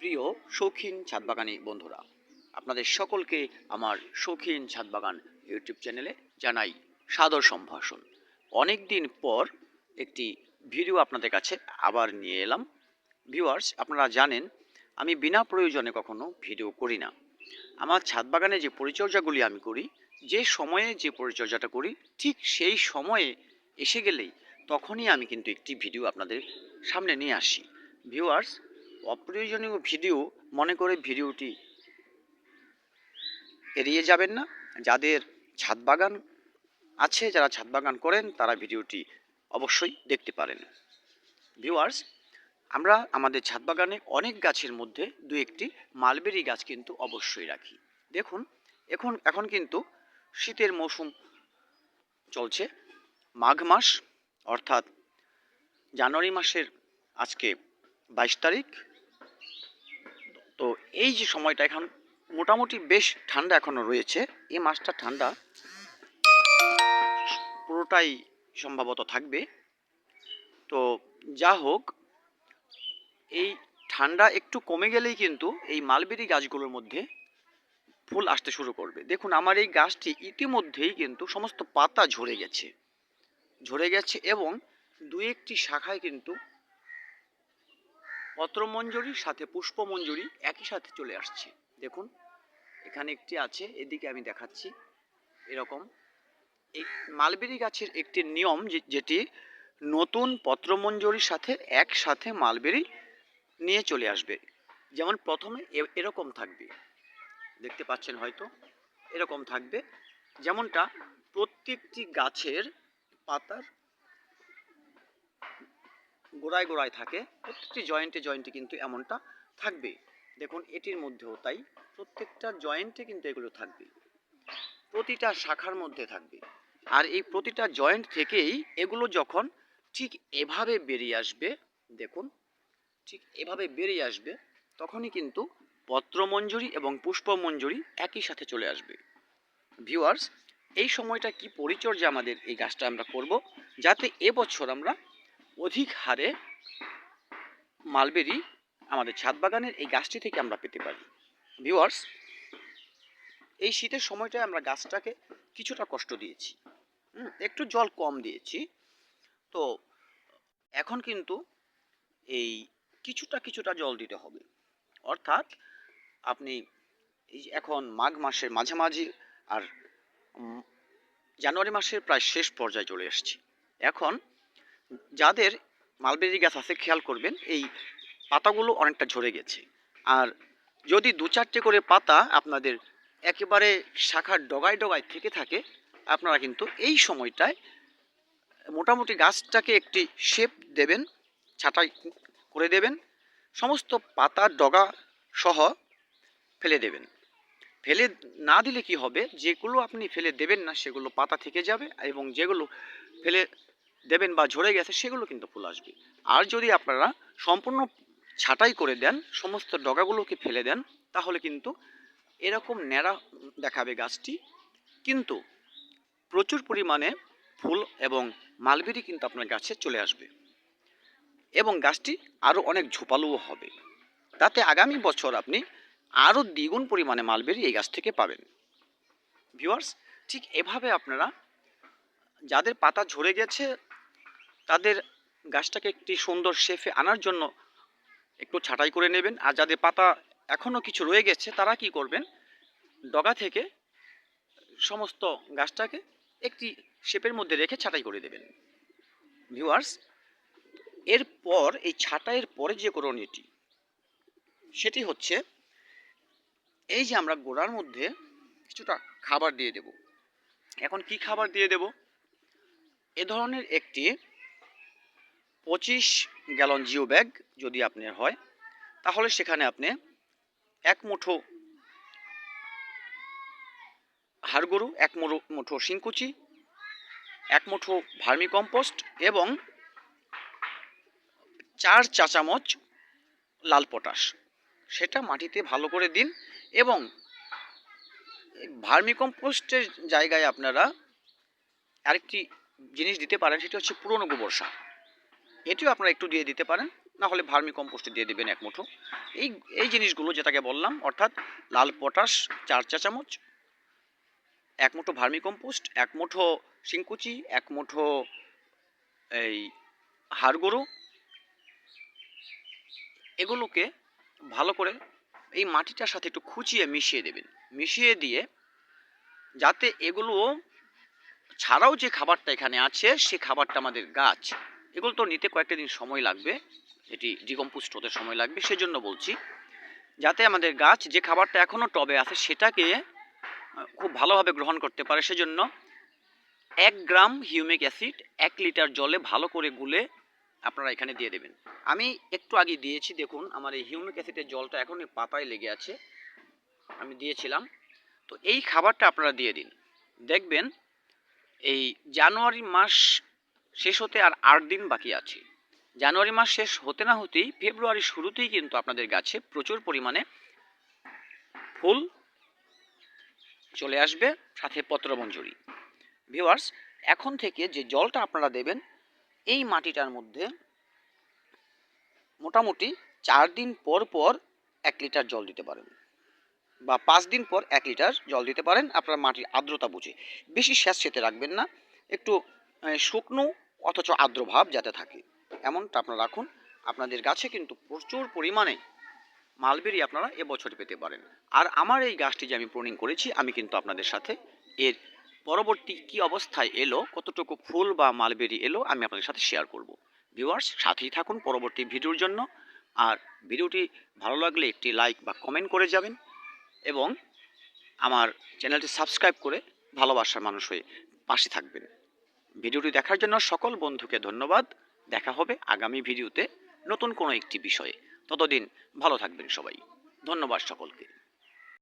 প্রিয় শৌখিন ছাদবাগানি বন্ধুরা, আপনাদের সকলকে আমার শৌখিন ছাদবাগান ইউটিউব চ্যানেলে জানাই সাদর সম্ভাষণ। অনেক দিন পর একটি ভিডিও আপনাদের কাছে আবার নিয়ে এলাম। ভিউয়ার্স, আপনারা জানেন, আমি বিনা প্রয়োজনে কখনো ভিডিও করি না। আমার ছাদ বাগানে যে পরিচর্যাগুলি আমি করি, যে সময়ে যে পরিচর্যাটা করি, ঠিক সেই সময়ে এসে গেলেই তখনই আমি কিন্তু একটি ভিডিও আপনাদের সামনে নিয়ে আসি। ভিউয়ার্স অপ্রয়োজনীয় ভিডিও মনে করে ভিডিওটি এড়িয়ে যাবেন না। যাদের ছাদ বাগান আছে, যারা ছাদ বাগান করেন, তারা ভিডিওটি অবশ্যই দেখতে পারেন। ভিউয়ার্স, আমরা আমাদের ছাদ বাগানে অনেক গাছের মধ্যে দু একটি মালবেরি গাছ কিন্তু অবশ্যই রাখি। দেখুন, এখন এখন কিন্তু শীতের মৌসুম চলছে। মাঘ মাস, অর্থাৎ জানুয়ারি মাসের আজকে বাইশ তারিখ। তো এই যে সময়টা এখন মোটামুটি বেশ ঠান্ডা এখনও রয়েছে। এই মাসটা ঠান্ডা পুরোটাই সম্ভবত থাকবে। তো যা হোক, এই ঠান্ডা একটু কমে গেলেই কিন্তু এই মালবেরি গাছগুলোর মধ্যে ফুল আসতে শুরু করবে। দেখুন, আমার এই গাছটি ইতিমধ্যেই কিন্তু সমস্ত পাতা ঝরে গেছে। ঝরে গেছে এবং দু একটি শাখায় কিন্তু পত্রমঞ্জরির সাথে পুষ্পমঞ্জরি একই সাথে চলে আসছে। দেখুন, এখানে একটি আছে, এদিকে আমি দেখাচ্ছি। এরকম। এই মালবেরি গাছের একটি নিয়ম যেটি নতুন পত্রমঞ্জরির সাথে একসাথে মালবেরি নিয়ে চলে আসবে। যেমন প্রথমে এরকম থাকবে। দেখতে পাচ্ছেন হয়তো? এরকম থাকবে। যেমনটা প্রত্যেকটি গাছের পাতার গোড়ায় গোড়ায় থাকে, প্রত্যেকটি জয়েন্টে জয়েন্টে কিন্তু এমনটা থাকবে দেখুন, এটির মধ্যেও তাই প্রত্যেকটা জয়েন্টে কিন্তু এগুলো থাকবে। প্রতিটা শাখার মধ্যে থাকবে। আর এই প্রতিটা জয়েন্ট থেকেই এগুলো যখন ঠিক এভাবে বেরিয়ে আসবে, দেখুন, ঠিক এভাবে বেরিয়ে আসবে, তখনই কিন্তু পত্রমঞ্জুরি এবং পুষ্পমঞ্জুরি একই সাথে চলে আসবে। ভিউয়ার্স এই সময়টা কি পরিচর্যা আমাদের এই গাছটা আমরা করব, যাতে এবছর আমরা অধিক হারে মালবেরি আমাদের ছাদ বাগানের এই গাছটি থেকে আমরা পেতে পারি। ভিউয়ার্স এই শীতের সময়টায় আমরা গাছটাকে কিছুটা কষ্ট দিয়েছি। একটু জল কম দিয়েছি। তো এখন কিন্তু এই কিছুটা কিছুটা জল দিতে হবে। অর্থাৎ আপনি এই এখন মাঘ মাসের মাঝামাঝি আর জানুয়ারি মাসের প্রায় শেষ পর্যায়ে চলে এসেছি। এখন যাদের মালবেরি গাছ আছে, খেয়াল করবেন, এই পাতাগুলো অনেকটা ঝরে গেছে। আর যদি দু চারটে করে পাতা আপনাদের একেবারে শাখার ডগায় ডগায় থেকে থাকে, আপনারা কিন্তু এই সময়টায় মোটামুটি গাছটাকে একটি শেপ দেবেন, ছাঁটাই করে দেবেন, সমস্ত পাতার ডগা সহ ফেলে দেবেন। ফেলে না দিলে কি হবে? যেগুলো আপনি ফেলে দেবেন না, সেগুলো পাতা থেকে যাবে এবং যেগুলো ফেলে দেবেন বা ঝরে গেছে, সেগুলো কিন্তু ফুল আসবে। আর যদি আপনারা সম্পূর্ণ ছাঁটাই করে দেন, সমস্ত ডগাগুলোকে ফেলে দেন, তাহলে কিন্তু এরকম ন্যাড়া দেখাবে গাছটি। কিন্তু প্রচুর পরিমাণে ফুল এবং মালবেরি কিন্তু আপনার গাছে চলে আসবে। এবং গাছটি আরও অনেক ঝোপালুও হবে। তাতে আগামী বছর আপনি আরও দ্বিগুণ পরিমাণে মালবেরি এই গাছ থেকে পাবেন। ভিউয়ার্স, ঠিক এভাবে আপনারা যাদের পাতা ঝরে গেছে তাদের গাছটাকে একটি সুন্দর শেফে আনার জন্য একটু ছাঁটাই করে নেবেন। আর যাদের পাতা এখনও কিছু রয়ে গেছে, তারা কি করবেন? ডগা থেকে সমস্ত গাছটাকে একটি শেপের মধ্যে রেখে ছাঁটাই করে দেবেন। ভিউয়ার্স, এরপর, এই ছাঁটাইয়ের পরে যে করণীয়টি, সেটি হচ্ছে এই যে আমরা গোড়ার মধ্যে কিছুটা খাবার দিয়ে দেব। এখন কি খাবার দিয়ে দেব? এ ধরনের একটি পঁচিশ গ্যালন জিও ব্যাগ যদি আপনার হয়, তাহলে সেখানে আপনি এক মুঠো হাড়গরু, এক মুঠো শিংকুচি, এক মুঠো ভার্মি কম্পোস্ট এবং চার চা চামচ লাল পটাশ। সেটা মাটিতে ভালো করে দিন এবং ভার্মি কম্পোস্টের জায়গায় আপনারা আরেকটি জিনিস দিতে পারেন, সেটা হচ্ছে পুরনো গোবর সার। এটিও আপনারা একটু দিয়ে দিতে পারেন, না হলে ভার্মি কম্পোস্ট দিয়ে দেবেন এক মুঠো। এই এই জিনিসগুলো যেটাকে বললাম, অর্থাৎ লাল পটাশ, চার চা চামচ, এক মুঠো ভার্মি কম্পোস্ট এক মুঠো শিংকুচি, এক মুঠো এই হাড় গরু এগুলোকে ভালো করে এই মাটিটার সাথে একটু খুঁচিয়ে মিশিয়ে দেবেন। মিশিয়ে দিয়ে যাতে এগুলো ছাড়াও যে খাবারটা এখানে আছে, সে খাবারটা আমাদের গাছ এগুলো তো নিতে কয়েকটা দিন সময় লাগবে। এটি ডিকম্পোস্ট হতে সময় লাগবে। সেজন্য বলছি, যাতে আমাদের গাছ যে খাবারটা এখনও টবে আছে সেটাকে খুব ভালোভাবে গ্রহণ করতে পারে। সেজন্য এক গ্রাম হিউমিক অ্যাসিড এক লিটার জলে ভালো করে গুলে আপনারা এখানে দিয়ে দেবেন। আমি একটু আগে দিয়েছি, দেখুন, আমার এই হিউমিক অ্যাসিডের জলটা এখন পাতায় লেগে আছে। আমি দিয়েছিলাম। তো এই খাবারটা আপনারা দিয়ে দিন। দেখবেন, এই জানুয়ারি মাস শেষ হতে আর আট দিন বাকি আছে। জানুয়ারি মাস শেষ হতে না হতেই ফেব্রুয়ারি শুরুতেই কিন্তু আপনাদের গাছে প্রচুর পরিমাণে ফুল চলে আসবে, সাথে পত্রমঞ্জুরি ভিউয়ার্স, এখন থেকে যে জলটা আপনারা দেবেন, এই মাটিটার মধ্যে মোটামুটি চার দিন পর পর এক লিটার জল দিতে পারেন বা পাঁচ দিন পর এক লিটার জল দিতে পারেন আপনার মাটির আর্দ্রতা বুঝে। বেশি স্যাঁতসেঁতে রাখবেন না, একটু শুকনো অথচ আর্দ্র ভাব যাতে থাকে। এমনটা আপনারা রাখুন। আপনাদের গাছে কিন্তু প্রচুর পরিমাণে মালবেরি আপনারা এবছর পেতে পারেন। আর আমার এই গাছটি যে আমি প্রুনিং করেছি, আমি কিন্তু আপনাদের সাথে এর পরবর্তী কি অবস্থায় এলো, কতটুকু ফুল বা মালবেরি এলো, আমি আপনাদের সাথে শেয়ার করব। ভিউয়ার্স সাথেই থাকুন পরবর্তী ভিডিওর জন্য। আর ভিডিওটি ভালো লাগলে একটি লাইক বা কমেন্ট করে যাবেন এবং আমার চ্যানেলটি সাবস্ক্রাইব করে ভালোবাসার মানুষ হয়ে পাশে থাকবেন। ভিডিওটি দেখার জন্য সকল বন্ধুকে ধন্যবাদ। দেখা হবে আগামী ভিডিওতে নতুন কোনো একটি বিষয়ে। ততদিন ভালো থাকবেন সবাই। ধন্যবাদ সকলকে।